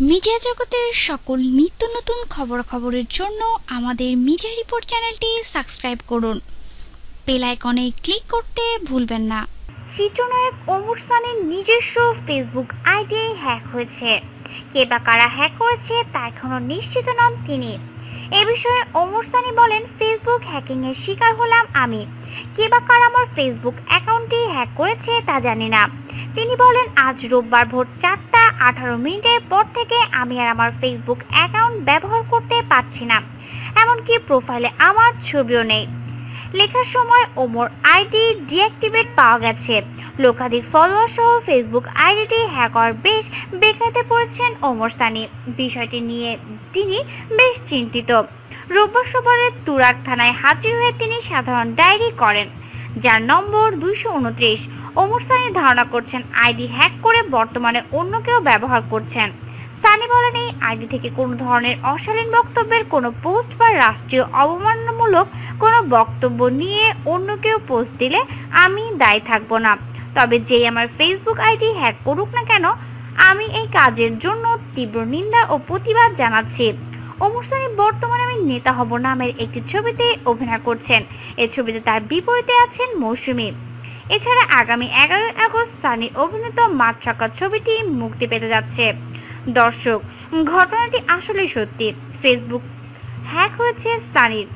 Media জগতের সকল নিত্য নতুন খবরাখবরের জন্য আমাদের মিডিয়া রিপোর্ট চ্যানেলটি সাবস্ক্রাইব করুন। বেল আইকনে ক্লিক করতে ভুলবেন না। চিত্রনায়ক ওমর সানির নিজস্ব ফেসবুক আইডি হ্যাক হয়েছে। কে বা কারা হ্যাক করেছে তা এখনও নিশ্চিত নন তিনি। এ বিষয়ে ওমর সানি বলেন ফেসবুক হ্যাকিং এর শিকার হলাম আমি। কে বা কারা আমার ফেসবুক অ্যাকাউন্টটি হ্যাক করেছে তা জানি না। তিনি বলেন, আজ রোববার ভোর চারটা আঠারো মিনিটের পর থেকে আমি আর আমার ফেসবুক অ্যাকাউন্ট ব্যবহার করতে পারছি না। এমনকি প্রোফাইলে আমার ছবিও নেই। লেখার সময় ওমর আইডি ডিঅ্যাক্টিভেট পাওয়া গেছে। লক্ষাধিক ফলোয়ার সহ ফেসবুক আইডিটি হ্যাকার বেশ বেকাতে পড়েছেন ওমর সানি। বিষয়টি নিয়ে তিনি বেশ চিন্তিত। রোববার সকালে তুরাগ থানায় হাজির হয়ে তিনি সাধারণ ডায়েরি করেন, যার নম্বর দুইশো উনত্রিশ। ওমর সানি ধারণা করছেন আইডি হ্যাক করে বর্তমানে অন্য কেউ ব্যবহার করছেন। সানি বলেন, এই আইডি থেকে কোনো ধরনের অশালীন বক্তব্যের কোনো পোস্ট বা রাষ্ট্রীয় অবমাননামূলক কোনো বক্তব্য নিয়ে অন্য কেউ পোস্ট দিলে আমি দায়ী থাকব না। তবে যেই আমার ফেসবুক আইডি হ্যাক করুক না কেন, আমি এই কাজের জন্য তীব্র নিন্দা ও প্রতিবাদ জানাচ্ছি। সানি বর্তমানে আমি নেতা হব নামের একটি ছবিতে অভিনয় করছেন। এই ছবিতে তার বিপরীতে আছেন মৌসুমী। এছাড়া আগামী এগারোই আগস্ট সানি অভিনীত মাতৃকা ছবিটি মুক্তি পেতে যাচ্ছে। দর্শক, ঘটনাটি আসলে সত্যি। ফেসবুক হ্যাক হয়েছে সানির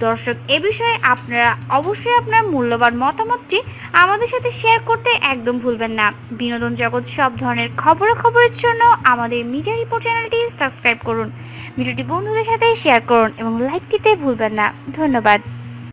দর্শক, এ বিষয়ে আপনারা অবশ্যই আপনার মূল্যবান মতামতটি আমাদের সাথে শেয়ার করতে একদম ভুলবেন না। বিনোদন জগৎ সব ধরনের খবরাখবরের জন্য আমাদের মিডিয়া রিপোর্ট চ্যানেলটি সাবস্ক্রাইব করুন। ভিডিওটি বন্ধুদের সাথে শেয়ার করুন এবং লাইক দিতে ভুলবেন না। ধন্যবাদ।